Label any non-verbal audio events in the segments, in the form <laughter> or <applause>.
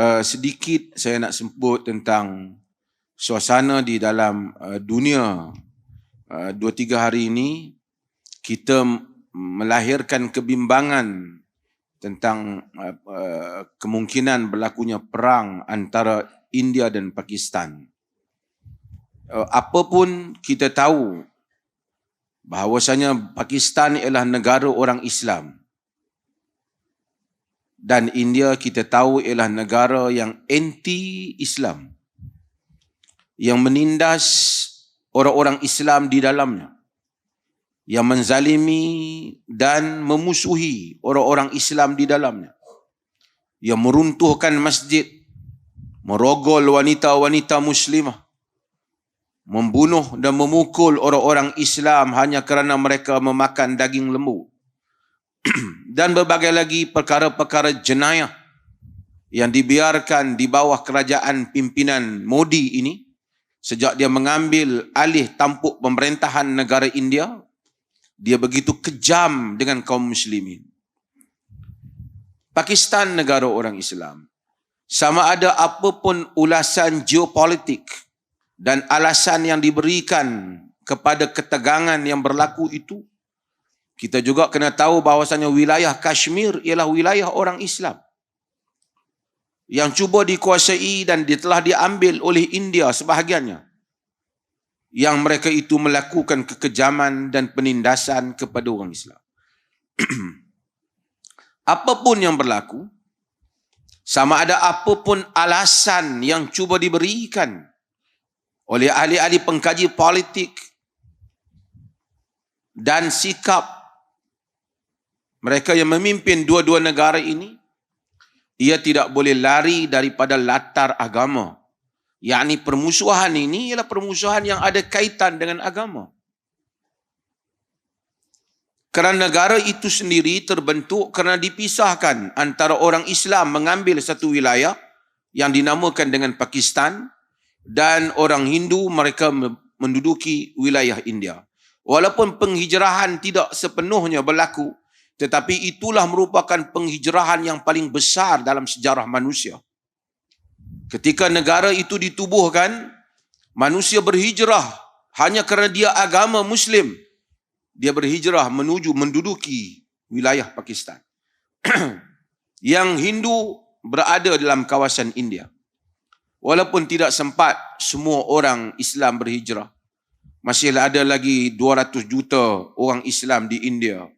uh, sedikit saya nak sebut tentang suasana di dalam uh, dunia uh, dua tiga hari ini kita melahirkan kebimbangan tentang uh, uh, kemungkinan berlakunya perang antara India dan Pakistan. Uh, apapun kita tahu bahawasanya Pakistan ialah negara orang Islam dan India kita tahu ialah negara yang anti-Islam yang menindas orang-orang Islam di dalamnya yang menzalimi dan memusuhi orang-orang Islam di dalamnya. Yang meruntuhkan masjid, merogol wanita-wanita muslimah, membunuh dan memukul orang-orang Islam hanya kerana mereka memakan daging lembu. <clears throat> dan berbagai lagi perkara-perkara jenayah yang dibiarkan di bawah kerajaan pimpinan Modi ini sejak dia mengambil alih tampuk pemerintahan negara India dia begitu kejam dengan kaum muslimin. Pakistan negara orang Islam. Sama ada apapun ulasan geopolitik dan alasan yang diberikan kepada ketegangan yang berlaku itu, kita juga kena tahu bahawasanya wilayah Kashmir ialah wilayah orang Islam yang cuba dikuasai dan telah diambil oleh India sebahagiannya yang mereka itu melakukan kekejaman dan penindasan kepada orang Islam. <clears throat> apapun yang berlaku, sama ada apapun alasan yang cuba diberikan oleh ahli-ahli pengkaji politik dan sikap mereka yang memimpin dua-dua negara ini, ia tidak boleh lari daripada latar agama yakni permusuhan ini ialah permusuhan yang ada kaitan dengan agama. Kerana negara itu sendiri terbentuk kerana dipisahkan antara orang Islam mengambil satu wilayah yang dinamakan dengan Pakistan dan orang Hindu mereka menduduki wilayah India. Walaupun penghijrahan tidak sepenuhnya berlaku, tetapi itulah merupakan penghijrahan yang paling besar dalam sejarah manusia. Ketika negara itu ditubuhkan, manusia berhijrah hanya kerana dia agama Muslim. Dia berhijrah menuju menduduki wilayah Pakistan. <clears throat> Yang Hindu berada dalam kawasan India. Walaupun tidak sempat semua orang Islam berhijrah. Masih ada lagi 200 juta orang Islam di India.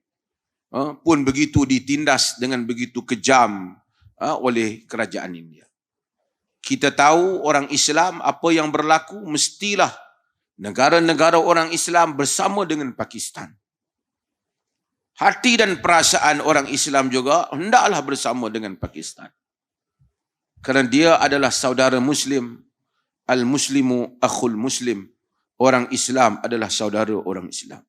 Ha, pun begitu ditindas dengan begitu kejam ha, oleh kerajaan India kita tahu orang Islam apa yang berlaku mestilah negara-negara orang Islam bersama dengan Pakistan. Hati dan perasaan orang Islam juga hendaklah bersama dengan Pakistan. Kerana dia adalah saudara Muslim. Al-Muslimu akhul Muslim. Orang Islam adalah saudara orang Islam.